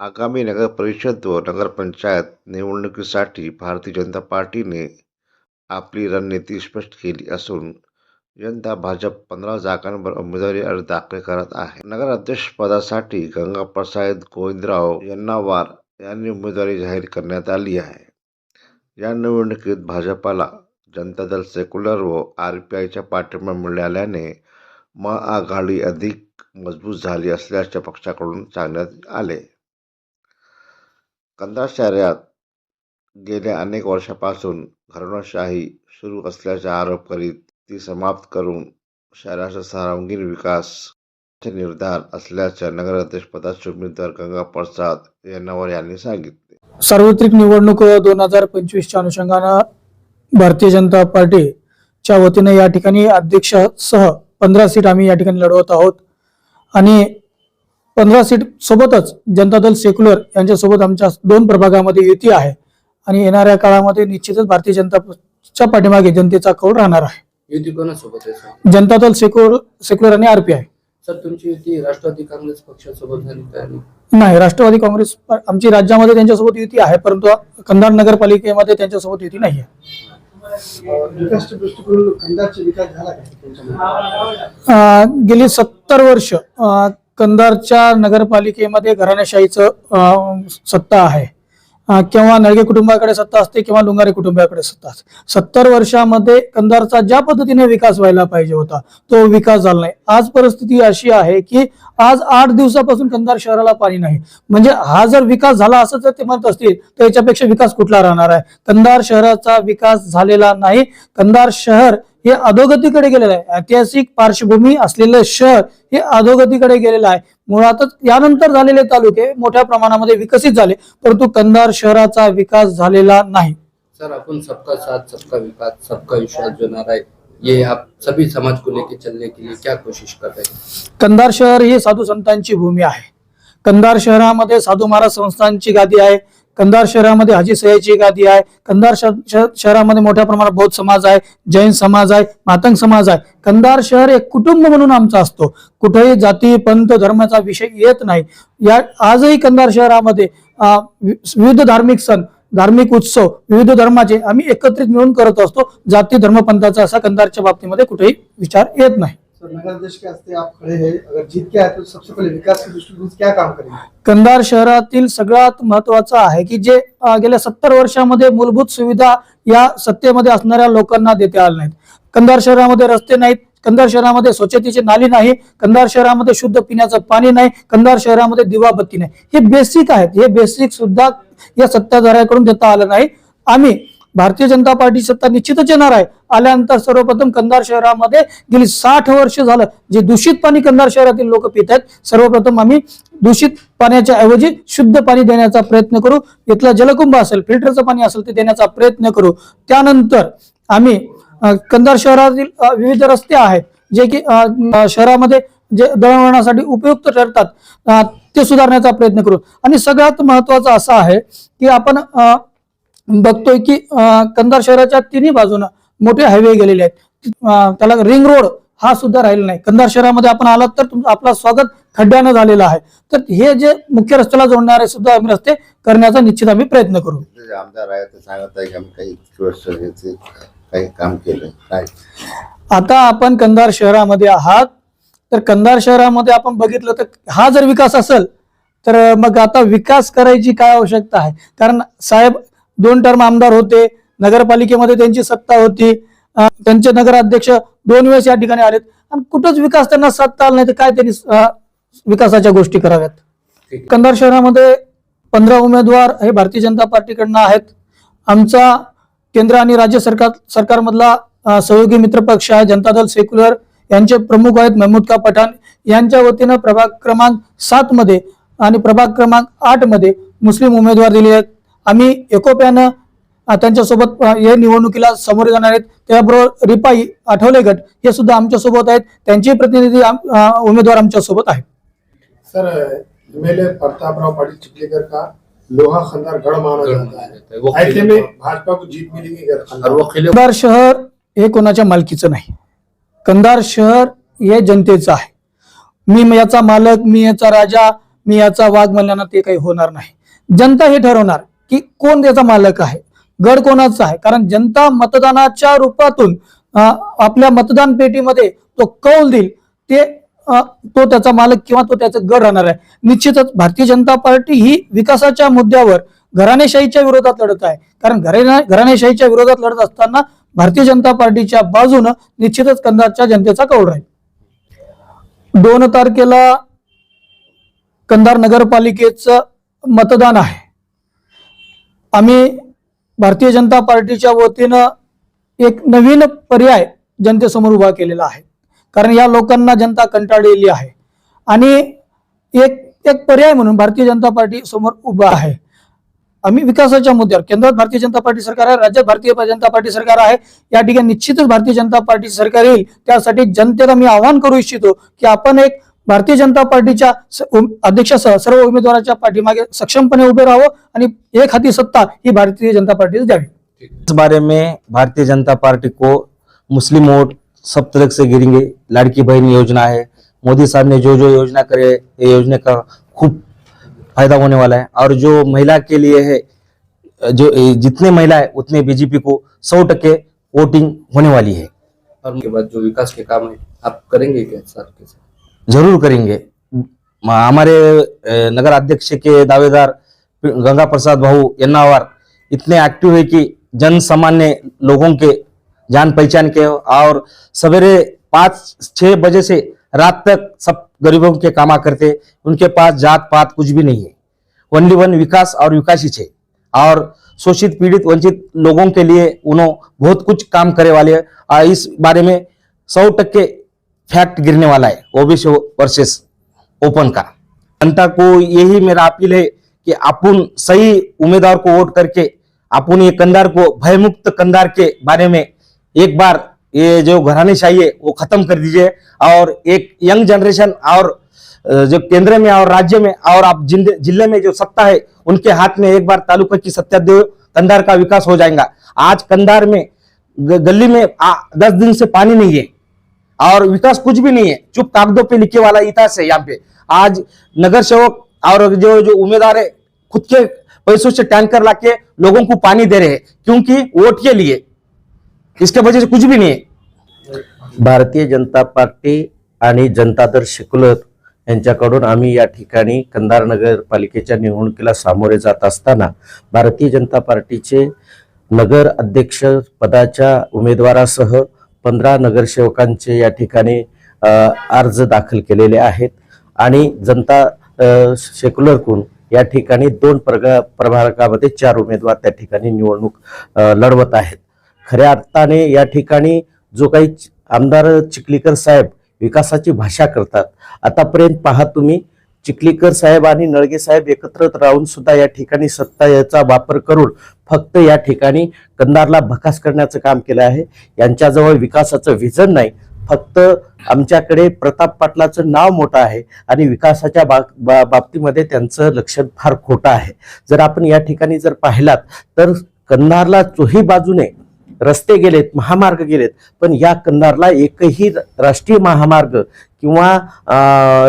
आगामी नगर परिषद व नगरपंचायत निवडणुकीसाठी भारतीय जनता पार्टीने आपली रणनीती स्पष्ट केली असून यंदा भाजप पंधरा जागांवर उमेदवारी अर्ज दाखल करत आहे. नगराध्यक्षपदासाठी गंगाप्रसाद गोविंदराव यन्नावार यांनी उमेदवारी जाहीर करण्यात आली आहे. या निवडणुकीत भाजपाला जनता दल सेक्युलर व आर पी आयच्या पाठिंबा मिळाल्याने महाआघाडी अधिक मजबूत झाली असल्याचे पक्षाकडून सांगण्यात आले. कंदा शहरात गेल्या अनेक वर्षापासून घराणेशाही सुरू असल्याचा आरोप करीत ती समाप्त करून शहराचा सर्वांगीण विकास चे निर्धार असल्याचे नगराध्यक्षपदाचे उमेदवार गंगाप्रसाद यांनावर यांनी सांगितले. सार्वत्रिक निवडणूक दोन हजार पंचवीसच्या अनुषंगानं भारतीय जनता पार्टीच्या वतीने या ठिकाणी अध्यक्षासह पंधरा सीट आम्ही या ठिकाणी लढवत आहोत. आणि पंधरा सीट सोबतच जनता दल सेक्युलर यांच्यासोबत आमच्या दोन प्रभागामध्ये युती आहे. आणि येणाऱ्या काळामध्ये निश्चितच भारतीय जनता पक्षाच्या पाठीमागे जनतेचा कौल राहणार आहे. युती कोणासोबत आहे जनता दल सेक्युलर सेक्युलर आणि आरपीआय सर तुमची युती राष्ट्रवादी काँग्रेस पक्षासोबत झाली नाही? राष्ट्रवादी काँग्रेस आमची राज्यामध्ये त्यांच्यासोबत युती आहे परंतु कंधार नगरपालिकेमध्ये त्यांच्यासोबत युती नाही आहे विकासच्या विकास झाला का गेली सत्तर वर्ष कंदारच्या कंधारच्या नगरपालिकेमध्ये घराण्याशाहीचं सत्ता आहे. किंवा नळगे कुटुंबाकडे सत्ता असते किंवा लुंगारे कुटुंबाकडे सत्ता असते. सत्तर वर्षामध्ये कंधारचा ज्या पद्धतीने विकास व्हायला पाहिजे होता तो विकास झाला नाही. आज परिस्थिती अशी आहे की आज आठ दिवसापासून कंधार शहराला पाणी नाही. म्हणजे हा जर विकास झाला असं जर ते म्हणत असतील तर याच्यापेक्षा विकास कुठला राहणार आहे? कंधार शहराचा विकास झालेला नाही. कंधार शहर हे अधोगतीकडे गेलेलं आहे. ऐतिहासिक पार्श्वभूमी असलेलं शहर हे अधोगतीकडे गेलेलं आहे. मुळातच यानंतर झालेले तालुके मोठ्या प्रमाणामध्ये विकसित झाले परंतु कंधार शहराचा विकास झालेला नाही. सर अपन सबका साथ सबका विकास सबका विश्वास जो नारा है ये आप सभी समाज को लेके चलने के लिए क्या कोशिश कर रहे हैं? कंधार शहर ही साधू संतांची भूमी आहे. कंधार शहरामध्ये साधू महाराज संस्थांची गादी आहे. कंधार शहरामध्ये हाजी सयाची गादी आहे. कंधार श- शहरामध्ये मोठ्या प्रमाणात बौद्ध समाज आहे जैन समाज आहे मातंग समाज आहे. कंधार शहर एक कुटुंब म्हणून आमचा असतो. कुठेही जाती पंथ धर्माचा विषय येत नाही. या आजही कंधार शहरामध्ये वि- विविध धार्मिक सण धार्मिक उत्सव विविध धर्माचे आम्ही एकत्रित मिळून करत असतो. जाती धर्मपंथाचा असा कंधारच्या बाबतीमध्ये कुठेही विचार येत नाही. कंधार शहरातील सगळ्यात महत्वाचं आहे की जे गेल्या सत्तर वर्षामध्ये मूलभूत सुविधा या सत्तेमध्ये असणाऱ्या लोकांना देता आल्या नाहीत. कंधार शहरामध्ये रस्ते नाहीत कंधार शहरामध्ये स्वच्छतेची नाली नाही कंधार शहरामध्ये शुद्ध पिण्याचं पाणी नाही कंधार शहरामध्ये दिवाबत्ती नाही. हे बेसिक आहेत. हे बेसिक सुद्धा या सत्ताधाऱ्याकडून देता आलं नाही. आम्ही भारतीय जनता पार्टी सत्ता निश्चितच येणार आहे. आल्यानंतर सर्वप्रथम कंधार शहरामध्ये गेली साठ वर्ष झालं जे दूषित पाणी कंधार शहरातील लोक पित आहेत सर्वप्रथम आम्ही दूषित पाण्याच्या ऐवजी शुद्ध पाणी देण्याचा प्रयत्न करू. इथला जलकुंभ असेल फिल्टरचं पाणी असेल ते देण्याचा प्रयत्न करू. त्यानंतर आम्ही कंधार शहरातील विविध रस्ते आहेत जे की शहरामध्ये जे दळणवळणासाठी उपयुक्त ठरतात ते सुधारण्याचा प्रयत्न करू. आणि सगळ्यात महत्वाचं असं आहे की आपण बघतोय की कंधार शहराच्या तिन्ही बाजूनं मोठे हायवे गेलेले आहेत. त्याला रिंग रोड हा सुद्धा राहिला नाही. कंधार शहरामध्ये आपण आलात तर आपला स्वागत खड्ड्यानं झालेलं आहे. तर हे जे मुख्य रस्त्याला जोडणारे सुद्धा आम्ही रस्ते करण्याचा निश्चित आम्ही प्रयत्न करू. आमदार आहे ते सांगत आहे की आम्ही वर्ष काही काम केलं काय? आता आपण कंधार शहरामध्ये आहात. तर कंधार शहरामध्ये आपण बघितलं तर हा जर विकास असेल तर मग आता विकास करायची काय आवश्यकता आहे? कारण साहेब दोन टर्म आमदार होते. नगरपालिकेमध्ये त्यांची सत्ता होती. त्यांचे नगराध्यक्ष दोन वेळेस या ठिकाणी आलेत. आणि कुठंच विकास त्यांना साधता आला नाही तर काय त्यांनी विकासाच्या गोष्टी कराव्यात. कंधार शहरामध्ये पंधरा उमेदवार हे भारतीय जनता पार्टीकडनं आहेत. आमचा केंद्र आणि राज्य सरकार सरकारमधला सहयोगी मित्र पक्ष आहे. जनता दल सेक्युलर यांचे प्रमुख आहेत महमूद का पठाण. यांच्या वतीनं प्रभाग क्रमांक सात मध्ये आणि प्रभाग क्रमांक आठमध्ये मुस्लिम उमेदवार दिले आहेत. आम्ही एकोप्यानं त्यांच्यासोबत हे निवडणुकीला सामोरे जाणार आहेत. त्याबरोबर रिपाई आठवले गट हे सुद्धा आमच्यासोबत आहेत. त्यांचे प्रतिनिधी उमेदवार आमच्यासोबत आहेत. सर एमएलए प्रतापराव पाटिल चिखलीकर का? लोहा खंदार गढ़ माना जाता है वो ऐसे खिले- में भाजपा को जीत मिलेगी कंधार शहर हे कोणाच्या मालकीचं नाही. कंधार शहर हे जनतेचं आहे. मी याचा मालक मी याचा राजा मी याचा वाघ म्हणल्यानं ते काही होणार नाही. जनता हे ठरवणार. की कोण त्याचा मालक आहे? गड कोणाचा आहे? कारण जनता मतदानाच्या रूपातून आपल्या मतदान पेटीमध्ये तो कौल देईल ते तो त्याचा मालक किंवा तो त्याचा गड राहणार आहे. निश्चितच भारतीय जनता पार्टी ही विकासाच्या मुद्द्यावर घराणेशाहीच्या विरोधात लढत आहे. कारण घराणे घराणेशाहीच्या विरोधात लढत असताना भारतीय जनता पार्टीच्या बाजूनं निश्चितच कंधारच्या जनतेचा कौल राहील. दोन तारखेला कंधार नगरपालिकेचं मतदान आहे. आम्ही भारतीय जनता पार्टीच्या वतीनं एक नवीन पर्याय जनतेसमोर उभा केलेला आहे. कारण या लोकांना जनता कंटाळलेली आहे. आणि एक एक पर्याय म्हणून भारतीय जनता पार्टी समोर उभा आहे. आम्ही विकासाच्या मुद्द्यावर केंद्रात भारतीय जनता पार्टी सरकार आहे राज्यात भारतीय जनता पार्टी सरकार आहे या ठिकाणी निश्चितच भारतीय जनता पार्टी सरकार येईल. त्यासाठी जनतेला मी आवाहन करू इच्छितो की आपण एक भारतीय जनता पार्टीच्या अध्यक्षासह सर्व उमेदवाराच्या पाठीमागे सक्षमपणे उभे राहावं आणि एक हाती सत्ता ही भारतीय जनता पार्टीच द्यावी. इस बारे में भारतीय जनता पार्टी को मुस्लिम वोट सब तरह से गिरेंगे। लाड़की बहन योजना है। मोदी साहब ने जो जो योजना करे ये योजना का खूब फायदा होने वाला है। और जो महिला के लिए है जो जितने महिला है उतने बीजेपी को सौ टके वोटिंग होने वाली है। और उनके बाद जो विकास के काम है आप करेंगे क्या साथ के साथ? ज़रूर करेंगे। हमारे नगर अध्यक्ष के दावेदार गंगा प्रसाद भाऊ यन्नावार, इतने एक्टिव है कि जन सामान्य लोगों के जान पहचान के और सवेरे पाँच छः बजे से रात तक सब गरीबों के कामा करते, उनके पास जात पात कुछ भी नहीं है। ओनली वन विकास और विकास ही। और शोषित, पीड़ित, वंचित लोगों के लिए उन्होंने बहुत कुछ काम करे वाले हैं। और इस बारे में सौ टक्के फैक्ट गिरने वाला है ओबीसी वर्सेस ओपन का। जनता को यही मेरा अपील है कि अपन सही उम्मीदवार को वोट करके अपन ये कंधार को भयमुक्त कंधार के बारे में एक बार ये जो घरानेशाही है वो खत्म कर दीजिए। और एक यंग जनरेशन और जो केंद्र में और राज्य में और आप ज़िले ज़िले में जो सत्ता है उनके हाथ में एक बार तालुका की सत्ता दे कंधार का विकास हो जाएगा। आज कंधार में गली में आ, दस दिन से पानी नहीं है। और विकास कुछ भी नहीं है। चुप कागजों पे लिखे वाला इतिहास है यहाँ पे। आज नगर सेवक और जो जो उम्मीदवार है खुद के पैसों से टैंकर लाके लोगों को पानी दे रहे हैं क्योंकि वोट के लिए। इसके वजह से कुछ भी नहीं है। भारतीय जनता पार्टी आणि जनता दल सेक्युलर यांच्याकडून आम्ही या ठिकाणी कंधार नगरपालिकेच्या निवडणुकीला सामोरे जात असताना भारतीय जनता पार्टीचे नगर अध्यक्ष पदाच्या उमेदवारासह पंधरा नगरसेवकांचे या ठिकाणी अर्ज दाखल केलेले आहेत. आणि जनता सेक्युलरकडून या ठिकाणी दोन प्रगा प्रभागामध्ये चार उमेदवार त्या ठिकाणी निवडणूक लढवत आहेत. खऱ्या अर्थाने या ठिकाणी जो काही आमदार चिखलीकर साहेब विकासाची भाषा करतात आतापर्यंत पहा तुम्ही चिखलीकर साहेब आणि नळगे साहेब एकत्र राहून सुद्धा या ठिकाणी सत्ता याचा वापर करून फक्त या ठिकाणी कंधारला भकास करण्याचं काम केलं आहे. यांच्याजवळ विकासाचं व्हिजन नाही. फक्त आमच्याकडे प्रताप पाटलाचं नाव मोठं आहे आणि विकासाच्या बा बा- बाबतीमध्ये त्यांचं लक्ष फार खोटं आहे. जर आपण या ठिकाणी जर पाहिलात तर कंधारला चोही बाजूने रस्ते गेलेत महामार्ग गेलेत पण या कंधारला एकही राष्ट्रीय महामार्ग किंवा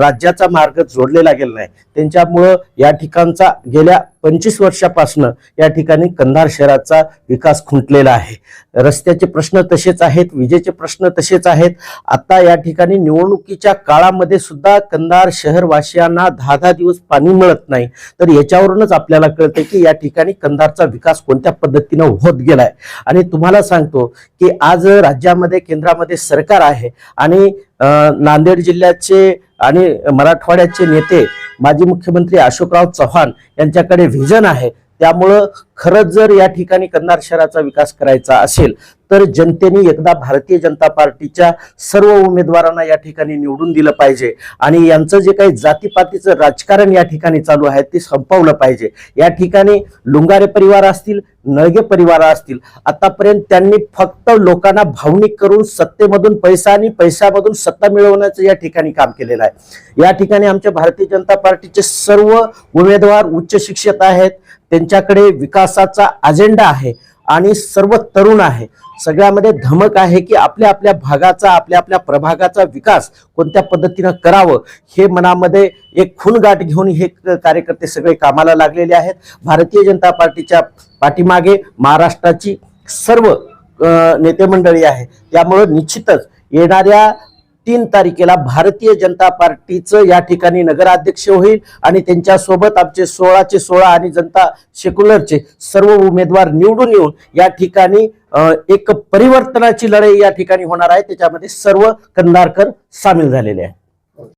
राज्याचा मार्ग जोडलेला गेला नाही. त्यांच्यामुळं या ठिकाणचा गेल्या पंचवीस वर्षापासनं या ठिकाणी कंधार शहराचा विकास खुंटलेला आहे. रस्त्याचे प्रश्न तसेच आहेत विजेचे प्रश्न तसेच आहेत. आता या ठिकाणी निवडणुकीच्या काळामध्ये सुद्धा कंधार शहरवासियांना दहा दहा दिवस पाणी मिळत नाही. तर याच्यावरूनच आपल्याला कळतं की या ठिकाणी कंधारचा विकास कोणत्या पद्धतीनं होत गेलाय. आणि तुम्हाला सांगतो की आज राज्यामध्ये केंद्रामध्ये सरकार आहे आणि नांदेड जिल्ह्याचे आणि मराठवाड्याचे नेते माजी मुख्यमंत्री अशोकराव चव्हाण यांच्याकडे व्हिजन आहे. त्यामुळं खरंच जर या ठिकाणी कन्नार शहराचा विकास करायचा असेल तर जनतेने एकदा भारतीय जनता पार्टीच्या सर्व उमेदवारांना या ठिकाणी निवडून दिलं पाहिजे. आणि यांचं जे काही जातीपातीचं राजकारण या ठिकाणी चालू आहे ते संपवलं पाहिजे. या ठिकाणी लुंगारे परिवार असतील नळगे परिवार असतील आतापर्यंत त्यांनी फक्त लोकांना भावनिक करून सत्तेमधून पैसा आणि पैशामधून सत्ता मिळवण्याचं या ठिकाणी काम केलेलं आहे. या ठिकाणी आमच्या भारतीय जनता पार्टीचे सर्व उमेदवार उच्च शिक्षित आहेत त्यांच्याकडे विकासाचा अजेंडा आहे आणि सर्व तरुण आहे. सगळ्यामध्ये धमक आहे की आपल्या आपल्या भागाचा आपल्या आपल्या प्रभागाचा विकास कोणत्या पद्धतीनं करावं हे मनामध्ये एक खूनगाठ घेऊन हे कार्यकर्ते सगळे कामाला लागलेले आहेत. भारतीय जनता पार्टीच्या पाठीमागे महाराष्ट्राची सर्व नेतेमंडळी नेते मंडळी आहे. त्यामुळं निश्चितच येणाऱ्या तीन तारखेला भारतीय जनता पार्टीचं या ठिकाणी नगराध्यक्ष होईल आणि त्यांच्यासोबत आमचे सोळाचे सोळा आणि जनता सेक्युलरचे सर्व उमेदवार निवडून येऊन या ठिकाणी एक परिवर्तनाची लढाई या ठिकाणी होणार आहे. त्याच्यामध्ये सर्व कंधारकर सामील झालेले आहे